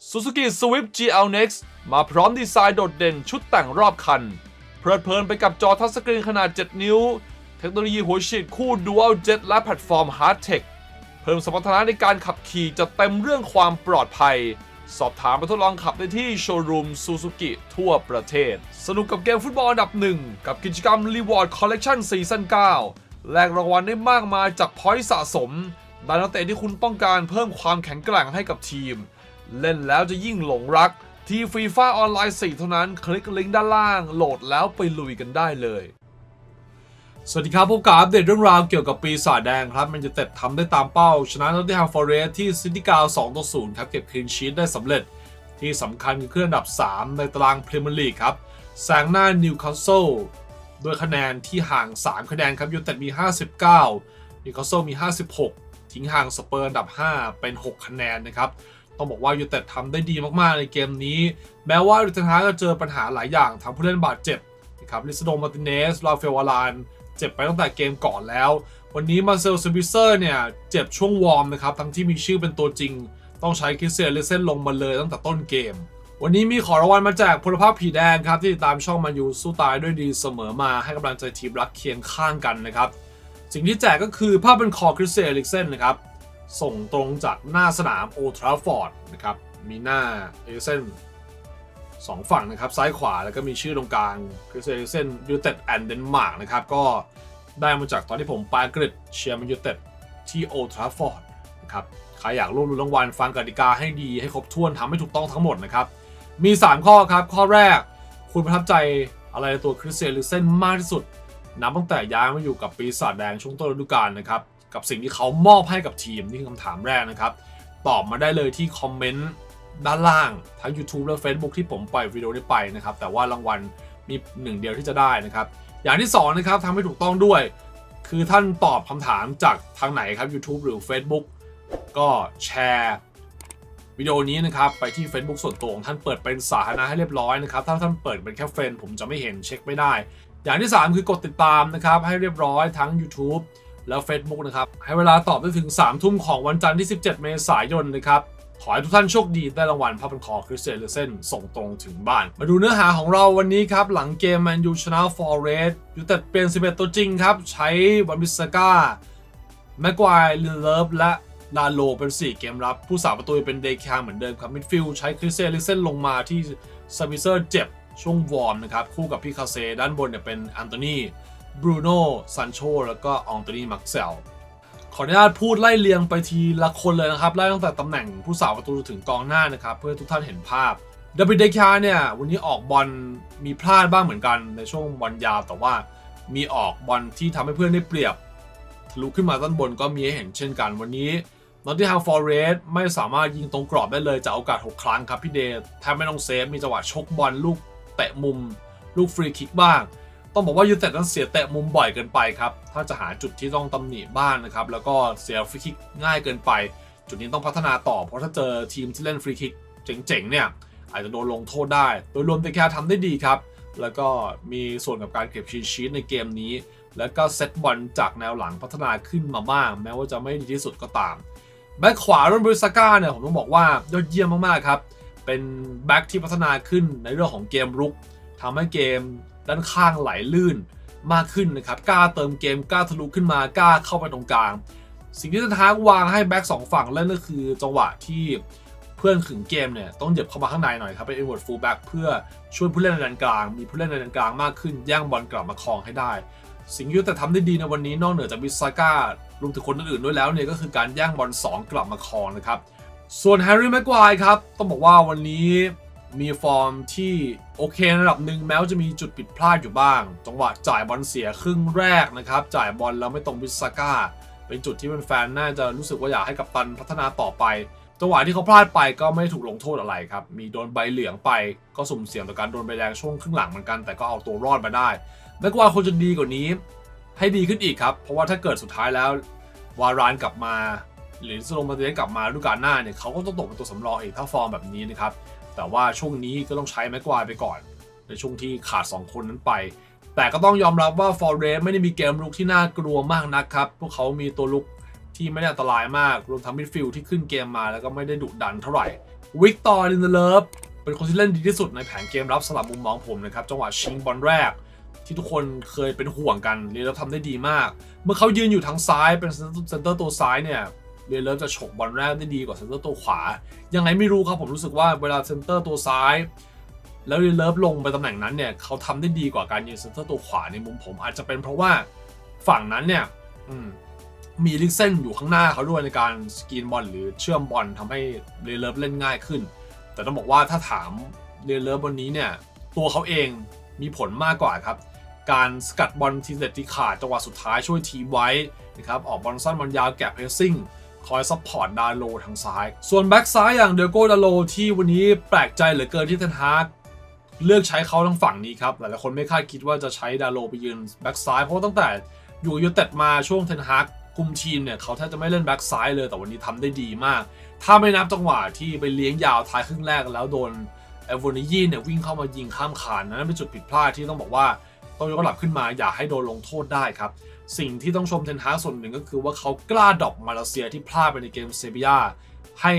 Suzuki Swift GL Next มาพร้อมดีไซน์โดดเด่นชุดแต่งรอบคัน เพลิดเพลินไปกับจอทัชสกรีนขนาด 7 นิ้ว เทคโนโลยีหัวฉีดคู่ Dual Jet และแพลตฟอร์ม Hard Tech เพิ่มสมรรถนะในการขับขี่จะเต็มเรื่องความปลอดภัย สอบถามไปทดลองขับได้ที่โชว์รูมซูซูกิทั่วประเทศ สนุกกับเกมฟุตบอลอันดับหนึ่งกับกิจกรรม Reward Collection ซีซั่น9แลกรางวัลได้มากมายจากพอยต์สะสมด้นักเตะที่คุณต้องการเพิ่มความแข็งแกร่งให้กับทีม เล่นแล้วจะยิ่งหลงรัก ที่ฟีฟ่าออนไลน์4เท่านั้นคลิกลิงก์ด้านล่าง โหลดแล้วไปลุยกันได้เลยสวัสดีครับพบกับอัปเดตเรื่องราวเกี่ยวกับปีศาจแดงครับ มันจะเต็ดทำได้ตามเป้า ชนะนอตติงแฮมฟอเรสที่ซิตี้กาว2ต่อ0ครับ เก็บคลีนชีตได้สำเร็จ ที่สำคัญคือเครื่องอันดับ 3 ในตารางพรีเมียร์ลีกครับแซงหน้านิวคาสเซิลด้วยคะแนนที่ห่าง 3 คะแนนครับยูไนเต็ดมี 59นิวคาสเซิลมี 56 ทิ้งห่างสเปอร์อันดับ 5 เป็น 6 คะแนนนะครับ ต้องบอกว่ายูเต็ดทำได้ดีมากๆในเกมนี้ แม้ว่ายูไนเต็ดจะเจอปัญหาหลายอย่างทั้งผู้เล่นบาดเจ็บนะครับลิซโดมาร์ติเนสลาเฟวารานเจ็บไปตั้งแต่เกมก่อนแล้ว วันนี้มาเซลซูบิเซอร์เนี่ย เจ็บช่วงวอร์มนะครับ ทั้งที่มีชื่อเป็นตัวจริง ต้องใช้คริสเซียนเลเซนลงมาเลยตั้งแต่ต้นเกม วันนี้มีขอรางวัลมาแจกพลภาพผีแดงครับ ที่ติดตามช่องมายูสู้ตายด้วยดีเสมอมาให้กำลังใจทีมรักเคียงข้างกันนะครับสิ่งที่แจกก็คือภาพเป็นคอคริสเซียนเลเซนนะครับ ส่งตรงจากหน้าสนามโอทราฟอร์ดนะครับ มีหน้าเอลเซนสองฝั่งนะครับ ซ้ายขวาแล้วก็มีชื่อตรงกลางคริสเอลเซนยูเต็ดแอนด์เดนมาร์กนะครับ ก็ได้มาจากตอนที่ผมไปอังกฤษเชียร์แมนยูเต็ดที่โอทราฟอร์ดนะครับ ใครอยากร่วมรุ้นรางวัลฟังกติกาให้ดีให้ครบถ้วนทำให้ถูกต้องทั้งหมดนะครับ มี 3 ข้อครับ ข้อแรก คุณประทับใจอะไรในตัวคริสเอลิเซนมากที่สุดนับตั้งแต่ย้ายมาอยู่กับปีศาจแดงช่วงต้นฤดูกาลนะครับ กับสิ่งที่เขามอบให้กับทีมนี่คือคำถามแรกนะครับ ตอบมาได้เลยที่คอมเมนต์ด้านล่าง ทั้ง YouTube และ Facebook ที่ผมปล่อยวิดีโอนี้ไปนะครับ แต่ว่ารางวัลมีหนึ่งเดียวที่จะได้นะครับ อย่างที่2นะครับทำให้ถูกต้องด้วย คือท่านตอบคำถามจากทางไหนครับ YouTube หรือ Facebook ก็แชร์วิดีโอนี้นะครับไปที่ Facebook ส่วนตัวของท่านเปิดเป็นสาธารณะให้เรียบร้อยนะครับ ถ้าท่านเปิดเป็นแค่เฟรนผมจะไม่เห็นเช็คไม่ได้ อย่างที่ 3 คือกดติดตามนะครับให้เรียบร้อยทั้ง YouTube แล้ว Facebook นะครับ ให้เวลาตอบได้ถึง 3 ทุ่มของวันจันทร์ที่ 17 เมษายนนะครับขอให้ทุกท่านโชคดีได้รางวัลผ้าพันคอคริสเตียนเลเซนส่งตรงถึงบ้าน มาดูเนื้อหาของเราวันนี้ครับ หลังเกมแมนยูชนะฟอร์เรสยูแต่เปลี่ยน 11 ตัวจริงครับ ใช้วันบิสก้าแม็กควายลินเลิฟและลาโลเป็น 4 เกมรับ ผู้สาประตูเป็นเดคาเหมือนเดิมครับมิดฟิลด์ใช้คริสเตียนเลเซนลงมาที่ซาบิเซอร์เจ็บช่วงวอร์มนะครับคู่กับพี่คาเซด้านบนเนี่ยเป็นอันโตนี บรูโน่ซันโชแล้วก็อองโตนีมักเซลขออนุญาตพูดไล่เรียงไปทีละคนเลยนะครับ ไล่ตั้งแต่ตำแหน่งผู้สาวประตูถึงกองหน้านะครับ เพื่อทุกท่านเห็นภาพดับบิลเดคาเนี่ย วันนี้ออกบอลมีพลาดบ้างเหมือนกันในช่วงบอลยาวแต่ว่ามีออกบอลที่ทำให้เพื่อนได้เปรียบทะลุขึ้นมาด้านบนก็มีให้เห็นเช่นกันวันนี้นอตติงแฮมฟอร์เรสต์ไม่สามารถยิงตรงกรอบได้เลยจากโอกาส 6 ครั้งครับพี่เดย์แทบไม่ต้องเซฟมีจังหวะชกบอลลูกเตะมุม ลูกฟรีคิกบ้าง ต้องบอกว่ายูเต็ดนั้นเสียเตะมุมบ่อยเกินไปครับ ถ้าจะหาจุดที่ต้องตำหนิบ้างนะครับ แล้วก็เสียฟรีคิกง่ายเกินไป จุดนี้ต้องพัฒนาต่อ เพราะถ้าเจอทีมที่เล่นฟรีคิกเจ๋งๆเนี่ยอาจจะโดนลงโทษได้ โดยรวมเตแค่ทำได้ดีครับ แล้วก็มีส่วนกับการเก็บชีชีตในเกมนี้ แล้วก็เซตบอลจากแนวหลังพัฒนาขึ้นมามาก แม้ว่าจะไม่ดีที่สุดก็ตาม แบ็คขวารุ่นบริสก้าเนี่ยผมต้องบอกว่ายอดเยี่ยมมากๆครับ เป็นแบ็คที่พัฒนาขึ้นในเรื่องของเกมรุกทำให้เกม ด้านข้างไหลลื่นมากขึ้นนะครับกล้าเติมเกมกล้าทะลุขึ้นมากล้าเข้าไปตรงกลาง สิ่งที่จะท้าวางให้แบ็คสองฝั่งเล่นก็คือจังหวะที่เพื่อนขึงเกมเนี่ยต้องเหยียบเข้ามาข้างในหน่อยครับเป็น inward full back เพื่อช่วยผู้เล่นในแดนกลาง มีผู้เล่นในแดนกลางมากขึ้นย่างบอลกลับมาครองให้ได้ สิ่งที่แต่ทำได้ดีในวันนี้นอกเหนือจากบิสซาก้ารวมถึงคนอื่นๆด้วยแล้วเนี่ยก็คือการย่างบอล2 กลับมาครองนะครับส่วนแฮร์รี่แม็กควายครับต้องบอกว่าวันนี้ มีฟอร์มที่โอเคในระดับหนึ่งแม้ว่าจะมีจุดผิดพลาดอยู่บ้าง จังหวะจ่ายบอลเสียครึ่งแรกนะครับ จ่ายบอลแล้วไม่ตรงบิสซาก้า เป็นจุดที่แฟนๆน่าจะรู้สึกว่าอยากให้กับตันพัฒนาต่อไป จังหวะที่เขาพลาดไปก็ไม่ถูกลงโทษอะไรครับ มีโดนใบเหลืองไปก็สุ่มเสี่ยงต่อการโดนใบแดงช่วงครึ่งหลังเหมือนกัน แต่ก็เอาตัวรอดมาได้แม็กควาควรจะดีกว่านี้ ให้ดีขึ้นอีกครับ เพราะว่าถ้าเกิดสุดท้ายแล้ววารานกลับมา หรือสโลมาเตนกลับมาฤดูกาลหน้าเนี่ยเขาก็ต้องตกเป็นตัวสำรองอีกถ้าฟอร์มแบบนี้นะครับ แต่ว่าช่วงนี้ก็ต้องใช้แม็กควายไปก่อน ในช่วงที่ขาด 2 คนนั้นไป แต่ก็ต้องยอมรับว่าฟอร์เรสไม่ได้มีเกมลุกที่น่ากลัวมากนักครับ พวกเขามีตัวลุกที่ไม่ได้อันตรายมาก รวมทั้งมิดฟิลด์ที่ขึ้นเกมมาแล้วก็ไม่ได้ดุดันเท่าไหร่วิกตอร์ลินเดเลฟเป็นคนที่เล่นดีที่สุดในแผนเกมรับสลับมุมมองผมนะครับจังหวะชิงบอลแรก ที่ทุกคนเคยเป็นห่วงกันเรียนเลฟทำได้ดีมาก เมื่อเขายืนอยู่ทางซ้ายเป็นเซนเตอร์ตัวซ้ายเนี่ย เรียนเลิฟจะฉกบอลแรกได้ดีกว่าเซนเตอร์ตัวขวา ยังไงไม่รู้ครับผมรู้สึกว่าเวลาเซนเตอร์ตัวซ้าย แล้วเรียนเลิฟลงไปตำแหน่งนั้นเนี่ยเขาทำได้ดีกว่าการยืนเซนเตอร์ตัวขวาในมุมผมอาจจะเป็นเพราะว่าฝั่งนั้นเนี่ยมีลิกเซนอยู่ข้างหน้าเขาด้วยในการสกรีนบอลหรือเชื่อมบอลทำให้เรียนเลิฟเล่นง่ายขึ้น แต่ต้องบอกว่าถ้าถามเรียนเลิฟวันนี้เนี่ยตัวเขาเองมีผลมากกว่าครับการสกัดบอลทีเด็ดที่ขาดจังหวะสุดท้ายช่วยทีมไว้นะครับออกบอลสั้นบอลยาวแกะเพรสซิ่ง คอยซัพพอร์ตดาโลทางซ้าย ส่วนแบ็กซ้ายอย่างเดโก้ดาโลที่วันนี้แปลกใจเหลือเกินที่เทนฮากเลือกใช้เขาทางฝั่งนี้ครับ หลายๆคนไม่คาดคิดว่าจะใช้ดาโลไปยืนแบ็กซ้ายเพราะตั้งแต่อยู่ยูเต็ดมาช่วงเทนฮากคุมทีมเนี่ยเขาแทบจะไม่เล่นแบ็กซ้ายเลยแต่วันนี้ทำได้ดีมาก ถ้าไม่นับจังหวะที่ไปเลี้ยงยาวท้ายครึ่งแรกแล้วโดนเอลโวนิยีเนี่ยวิ่งเข้ามายิงข้ามคานนั้นเป็นจุดผิดพลาดที่ต้องบอกว่าต้องยกระดับขึ้นมาอย่าให้โดนลงโทษได้ครับ สิ่งที่ต้องชมเทนฮาส่วนหนึ่งก็คือว่าเขากล้าดรอปมาเลเซียที่พลาดไปในเกมเซบียาให้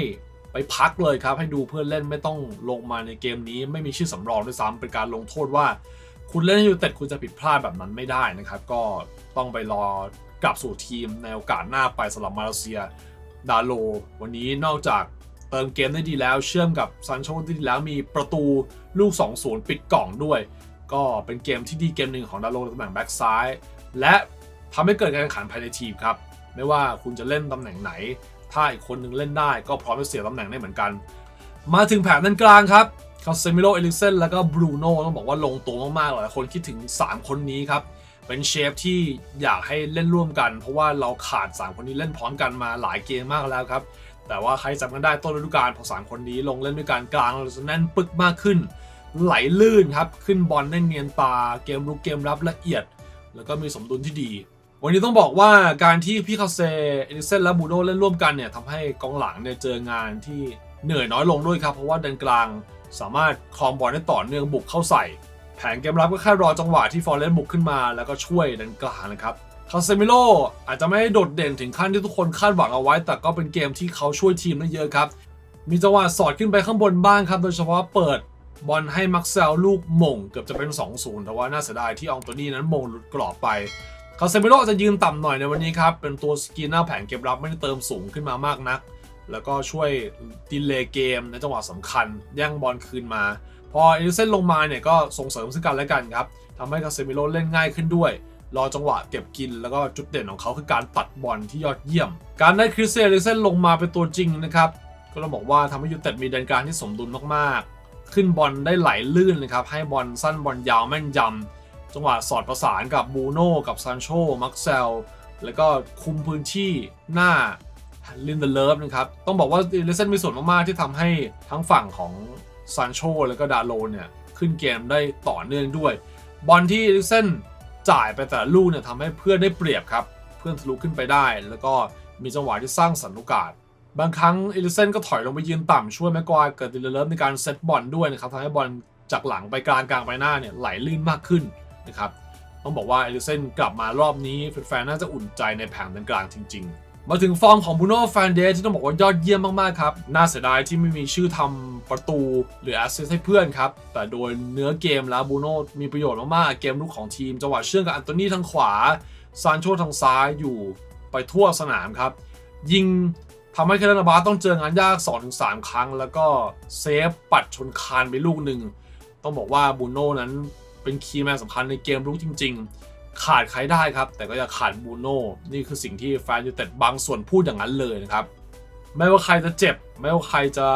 ไปพักเลยครับ ให้ดูเพื่อนเล่นไม่ต้องลงมาในเกมนี้ไม่มีชื่อสำรองด้วยซ้ำเป็นการลงโทษว่า คุณเล่นอยู่เต็ดคุณจะผิดพลาดแบบนั้นไม่ได้นะครับ ก็ต้องไปรอกลับสู่ทีมในโอกาสหน้าไปสำหรับมาเลเซียดาโล วันนี้นอกจากเติมเกมได้ดีแล้วเชื่อมกับซันโชได้ดีแล้วมีประตูลูก 2-0 ปิดกล่องด้วย ก็เป็นเกมที่ดีเกมหนึ่งของดาโลในตำแหน่งแบ็กซ้ายและ ทำให้เกิดการแข่งขันภายในทีมครับ ไม่ว่าคุณจะเล่นตำแหน่งไหน ถ้าอีกคนหนึงเล่นได้ก็พร้อมจะเสียตำแหน่งได้เหมือนกัน มาถึงแผนด้านกลางครับคาเซมิโลเอลิกเซนแล้วก็บรูโน่ต้องบอกว่าลงตัวมากๆหลายคนคิดถึง 3 คนนี้ครับ เป็นเชฟที่อยากให้เล่นร่วมกัน เพราะว่าเราขาด 3 คนนี้เล่นพร้อมกันมาหลายเกมมากแล้วครับ แต่ว่าใครจำกันได้ต้นฤดูกาลพอสามคนนี้ลงเล่นด้วยการกลางเราจะแน่นปึกมากขึ้น ไหลลื่นครับ ขึ้นบอลได้เนียนตา เกมรุกเกมรับละเอียด แล้วก็มีสมดุลที่ดี วันนี้ต้องบอกว่าการที่พี่คาเซเอลิเซนและบูโน่เล่นร่วมกันเนี่ยทำให้กองหลังเนี่ยเจองานที่เหนื่อยน้อยลงด้วยครับ เพราะว่าดันกลางสามารถครองบอลได้ต่อเนื่องบุกเข้าใส่ แผนเกมรับก็แค่รอจังหวะที่ฟอร์เรสบุกขึ้นมาแล้วก็ช่วยดันกลางนะครับคาเซมิโลอาจจะไม่ได้โดดเด่นถึงขั้นที่ทุกคนคาดหวังเอาไว้ แต่ก็เป็นเกมที่เขาช่วยทีมได้เยอะครับ มีจังหวะสอดขึ้นไปข้างบนบ้างครับ โดยเฉพาะเปิดบอลให้มักเซลลูกมง เกือบจะเป็น 2-0 แต่ว่าน่าเสียดายที่อองโตนี่นั้นมงหลุดกรอบไป คาเซมิโลจะยืนต่ำหน่อยในวันนี้ครับ เป็นตัวสกีนหน้าแผงเกมรับไม่ได้เติมสูงขึ้นมามากนัก แล้วก็ช่วยดีเลย์เกมในจังหวะสำคัญ แย่งบอลคืนมา พอเอลิเซนลงมาเนี่ยก็ส่งเสริมซึ่งกันและกันครับทำให้คาเซมิโลเล่นง่ายขึ้นด้วย รอจังหวะเก็บกิน แล้วก็จุดเด่นของเขาคือการตัดบอลที่ยอดเยี่ยม การได้คริสเซียเอลิเซนลงมาเป็นตัวจริงนะครับก็ต้องบอกว่าทำให้ยูเต็ดมีแดนกลางที่สมดุลมากๆ ขึ้นบอลได้ไหลลื่นเลยครับให้บอลสั้นบอลยาวแม่นยำ จังหวะสอดประสานกับบูโน่กับซานโชมักเซลแล้วก็คุมพื้นที่หน้าลินเดเลิฟนะครับ ต้องบอกว่าเอลิเซนมีส่วนมาก ๆ ที่ทำให้ทั้งฝั่งของซานโชแล้วก็ดาโลเนี่ย ขึ้นเกมได้ต่อเนื่องด้วย บอลที่เอลิเซนจ่ายไปแต่ลูกเนี่ยทำให้เพื่อนได้เปรียบครับ เพื่อนทะลุขึ้นไปได้ แล้วก็มีจังหวะที่สร้างสรรค์โอกาส บางครั้งเอลิเซนก็ถอยลงไปยืนต่ำช่วยแม็กควายเกิดดิลเลอร์ในการเซตบอลด้วยนะครับทำให้บอลจากหลังไปกลางกลางไปหน้าเนี่ยไหลลื่นมากขึ้น นะครับต้องบอกว่าเอลิเซนกลับมารอบนี้แฟนๆน่าจะอุ่นใจในแผงกลางจริง ๆมาถึงฟอร์มของบูโน่แฟนเดสที่ต้องบอกว่ายอดเยี่ยมมาก ๆ ครับ น่าเสียดายที่ไม่มีชื่อทำประตูหรือแอสซิสต์ให้เพื่อนครับ แต่โดยเนื้อเกมแล้วบูโน่มีประโยชน์มาก ๆ เกมลุกของทีมจังหวะเชื่อมกับอันโตนี่ทางขวา ซานโชทางซ้ายอยู่ไปทั่วสนามครับ ยิงทำให้เคเลนาบาต้องเจองานยาก 2-3 ครั้ง แล้วก็เซฟปัดชนคานไปลูกหนึ่ง ต้องบอกว่าบูโน่นั้น เป็นคีย์แมนสำคัญในเกมรุกจริง ๆ ขาดใครได้ครับ แต่ก็อย่าขาดบูโน่นี่คือสิ่งที่แฟนยูเต็ดบางส่วนพูดอย่างนั้นเลยนะครับไม่ว่าใครจะเจ็บ ไม่ว่าใครจะ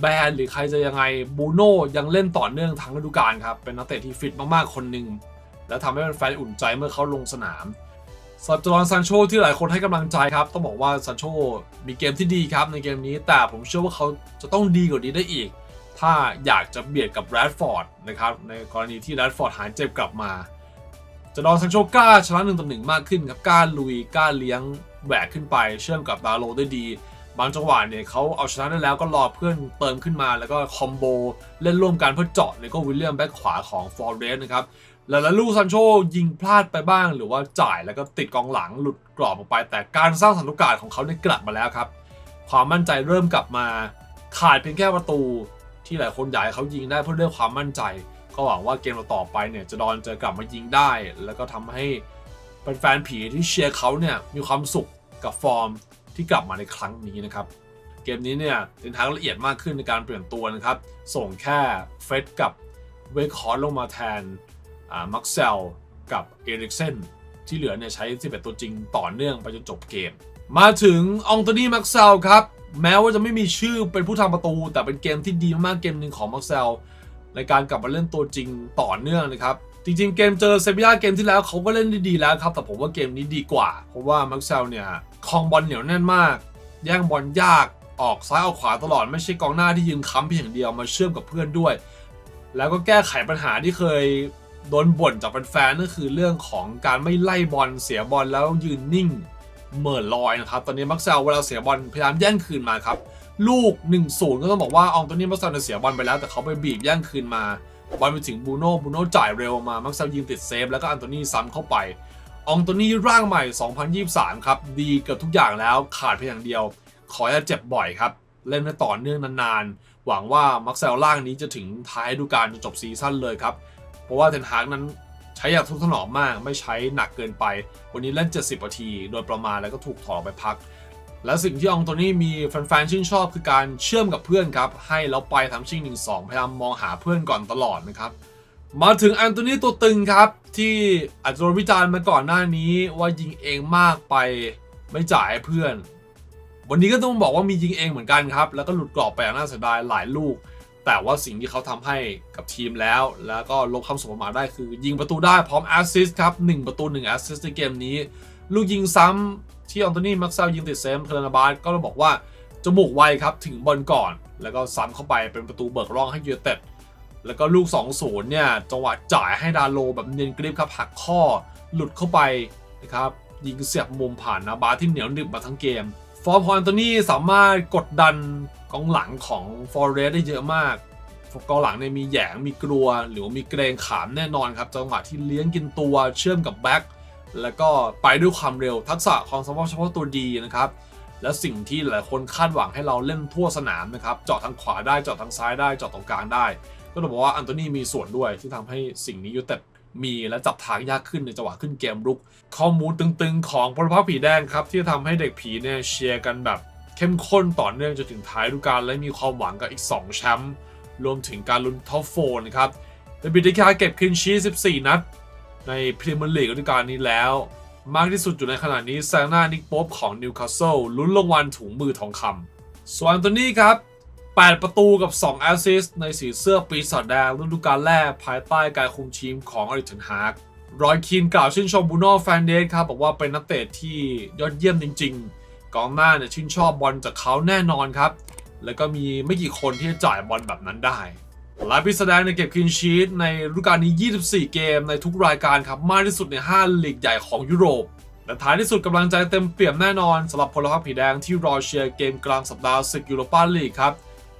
แบนหรือใครจะยังไงบูโน่ยังเล่นต่อเนื่องทั้งฤดูกาลครับ เป็นนักเตะที่ฟิตมากๆคนหนึ่งและทำให้แฟนอุ่นใจเมื่อเขาลงสนามสำหรับจอร์นซานโชที่หลายคนให้กำลังใจครับ ต้องบอกว่าซานโชมีเกมที่ดีครับในเกมนี้แต่ผมเชื่อว่าเขาจะต้องดีกว่านี้ได้อีก ถ้าอยากจะเบียดกับแรดฟอร์ดนะครับในกรณีที่แรดฟอร์ดหายเจ็บกลับมา จะดอนซานโชกล้าชนะหนึ่งต่อหนึ่งมากขึ้นครับกล้าลุยกล้าเลี้ยงแหวกขึ้นไป เชื่อมกับดาโลได้ดี บางจังหวะเนี่ยเขาเอาชนะได้แล้วก็รอเพื่อนเติมขึ้นมาแล้วก็คอมโบเล่นร่วมกันเพื่อเจาะแล้วก็วิลเลียมแบ็คขวาของฟอร์เรสนะครับหลายๆลูกซันโชยิงพลาดไปบ้าง หรือว่าจ่ายแล้วก็ติดกองหลังหลุดกรอบออกไป แต่การสร้างสรรค์โอกาสของเขาได้กลับมาแล้วครับ ความมั่นใจเริ่มกลับมา ขาดเพียงแค่ประตู ที่หลายคนอยากให้เขายิงได้เพื่อเรื่องความมั่นใจ ก็หวังว่าเกมต่อไปเนี่ยจะดอนจะกลับมายิงได้ แล้วก็ทำให้เป็นแฟนๆผีที่เชียร์เขาเนี่ยมีความสุขกับฟอร์มที่กลับมาในครั้งนี้นะครับ เกมนี้เนี่ยเดินทางละเอียดมากขึ้นในการเปลี่ยนตัวนะครับ ส่งแค่เฟร็ดกับเวคฮอร์ลงมาแทนอ่ามักเซลกับเอริกเซนที่เหลือเนี่ยใช้ 11 ตัวจริงต่อเนื่องไปจนจบเกม มาถึงองโตนี่มักเซลครับ แม้ว่าจะไม่มีชื่อเป็นผู้ทำประตู แต่เป็นเกมที่ดีมากๆเกมหนึ่งของมักเซลในการกลับมาเล่นตัวจริงต่อเนื่องนะครับ จริงๆ เกมเจอเซบียาเกมที่แล้วเขาก็เล่นได้ดีแล้วครับ แต่ผมว่าเกมนี้ดีกว่า เพราะว่ามักเซลเนี่ยครองบอลเหนียวแน่นมาก แย่งบอลยากออกซ้ายออกขวาตลอดไม่ใช่กองหน้าที่ยืนค้ำเพียงอย่างเดียวมาเชื่อมกับเพื่อนด้วย แล้วก็แก้ไขปัญหาที่เคยโดนบ่นจากแฟนๆนั่นคือเรื่องของการไม่ไล่บอลเสียบอลแล้วยืนนิ่ง เหม่อลอยนะครับ ตอนนี้มักเซลเวลาเสียบอลพยายามแย่งคืนมาครับ ลูก 1-0 ก็ต้องบอกว่าอองตัวนี้มักเซลเนี่ยเสียบอลไปแล้ว แต่เขาไปบีบแย่งคืนมา บอลไปถึงบูโน่บูโน่จ่ายเร็วมา มักเซลยิงติดเซฟแล้วก็อันโตนี่ซ้ำเข้าไป อองโตนี่ร่างใหม่ 2023 ครับ ดีเกือบทุกอย่างแล้ว ขาดเพียงอย่างเดียว ขออย่าเจ็บบ่อยครับ เล่นได้ต่อเนื่องนานๆ หวังว่ามักเซลร่างนี้จะถึงท้ายฤดูกาลจนจบซีซั่นเลยครับ เพราะว่าเทนฮากนั้น ใช้อย่างทุกถนอมมากไม่ใช้หนักเกินไป วันนี้เล่น 70นาที โดยประมาณแล้วก็ถูกถอดไปพัก และสิ่งที่อองโตนี่มีแฟนๆชื่นชอบคือการเชื่อมกับเพื่อนครับ ให้แล้วไปทำชิงหนึ่งสองพยายามมองหาเพื่อนก่อนตลอดนะครับ มาถึงแอนโทนีตัวตึงครับ ที่อาจจะโดนวิจารณ์มาก่อนหน้านี้ว่ายิงเองมากไปไม่จ่ายให้เพื่อน วันนี้ก็ต้องบอกว่ามียิงเองเหมือนกันครับ แล้วก็หลุดกรอบไปอย่างน่าเสียดายหลายลูก แต่ว่าสิ่งที่เขาทำให้กับทีมแล้ว แล้วก็ลบคำสมประมาทได้คือ ยิงประตูได้พร้อมแอสซิสต์ครับ 1 ประตู1แอสซิสต์ในเกมนี้ ลูกยิงซ้ำที่อันโทนีมักเซลยิงติดเซมเทอร์นาบาสก็ต้องบอกว่า จมูกไวครับ ถึงบอลก่อน แล้วก็ซ้ำเข้าไปเป็นประตูเบิกร่องให้ยูเต็ดแล้วก็ลูก 2-0 เนี่ย จังหวะจ่ายให้ดาโลแบบเนียนกริปครับหักข้อหลุดเข้าไปนะครับยิงเสียบมุมผ่านนาบาสที่เหนียวหนึบมาทั้งเกม อร์มของแอนโทนีสามารถกดดันกองหลังของฟอร์เรสได้เยอะมากกองหลังเนี่ยมีแหยงมีกลัว หรือมีเกรงขามแน่นอนครับจังหวะที่เลี้ยงกินตัวเชื่อมกับแบ็คแล้วก็ไปด้วยความเร็วทักษะของสมองเฉพาะตัวดีนะครับ และสิ่งที่หลายคนคาดหวังให้เราเล่นทั่วสนามนะครับ เจาะทางขวาได้เจาะทางซ้ายได้เจาะตรงกลางได้ ก็ต้องบอกว่าอันโตนีมีส่วนด้วยที่ทำให้สิ่งนี้ยูเต็ด มีและจับทางยากขึ้นในจังหวะขึ้นเกมรุก ข้อมูลตึงๆ ของพลพรรคผีแดงครับ ที่ทำให้เด็กผีเนี่ยเชียร์กันแบบ เข้มข้นต่อเนื่องจนถึงท้ายฤดูกาลและมีความหวังกับอีก 2 แชมป์รวมถึงการลุ้นท็อปโฟนครับเป็นบิดที่คาเก็บคลินชีส14 นัด ในพรีเมียร์ลีกฤดูกาลนี้แล้ว มากที่สุดอยู่ในขณะนี้แซงหน้านิกโป๊ปของนิวคาสเซิลลุ้นรางวัลถุงมือทองคำส่วนอันโตนี่ครับ 8 ประตูกับ 2 แอสซิสต์ในสีเสื้อปีศาจแดงฤดูกาลแรกภายใต้การคุมทีมของอริเทนฮากรอยคีนกล่าวชื่นชมบูโน่แฟนเดสครับบอกว่าเป็นนักเตะที่ยอดเยี่ยมจริง ๆ กองหน้าเนี่ยชื่นชอบบอลจากเขาแน่นอนครับ แล้วก็มีไม่กี่คนที่จะจ่ายบอลแบบนั้นได้และพิสดารในเก็บคลีนชีตในฤดูกาลนี้ 24 เกมในทุกรายการครับมากที่สุดใน 5 ลีกใหญ่ของยุโรปและท้ายที่สุดกำลังใจเต็มเปี่ยมแน่นอนสำหรับพลพรรคผีแดงที่รอเชียร์เกมกลางสัปดาห์ศึกยูโรปาลีกครับ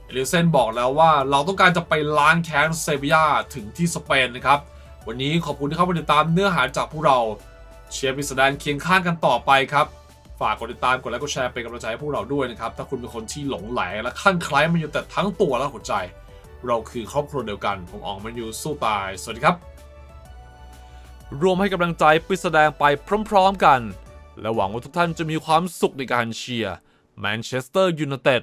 เอลิเซนบอกแล้วว่าเราต้องการจะไปล้างแค้นเซบียาถึงที่สเปนนะครับ วันนี้ขอบคุณที่เข้ามาติดตามเนื้อหาจากพวกเราเชียร์พิสดารเคียงข้างกันต่อไปครับ ฝากกดติดตามกดไลค์กดแชร์เป็นกำลังใจให้พวกเราด้วยนะครับ ถ้าคุณเป็นคนที่หลงไหลและคลั่งไคล้มันอยู่แต่ทั้งตัวและหัวใจ เราคือครอบครัวเดียวกันผมอองมันยูสู้ตาย สวัสดีครับ รวมให้กำลังใจปริแสดงไปพร้อม ๆกัน และหวังว่าทุกท่านจะมีความสุขในการเชียร์แมนเชสเตอร์ยูไนเต็ด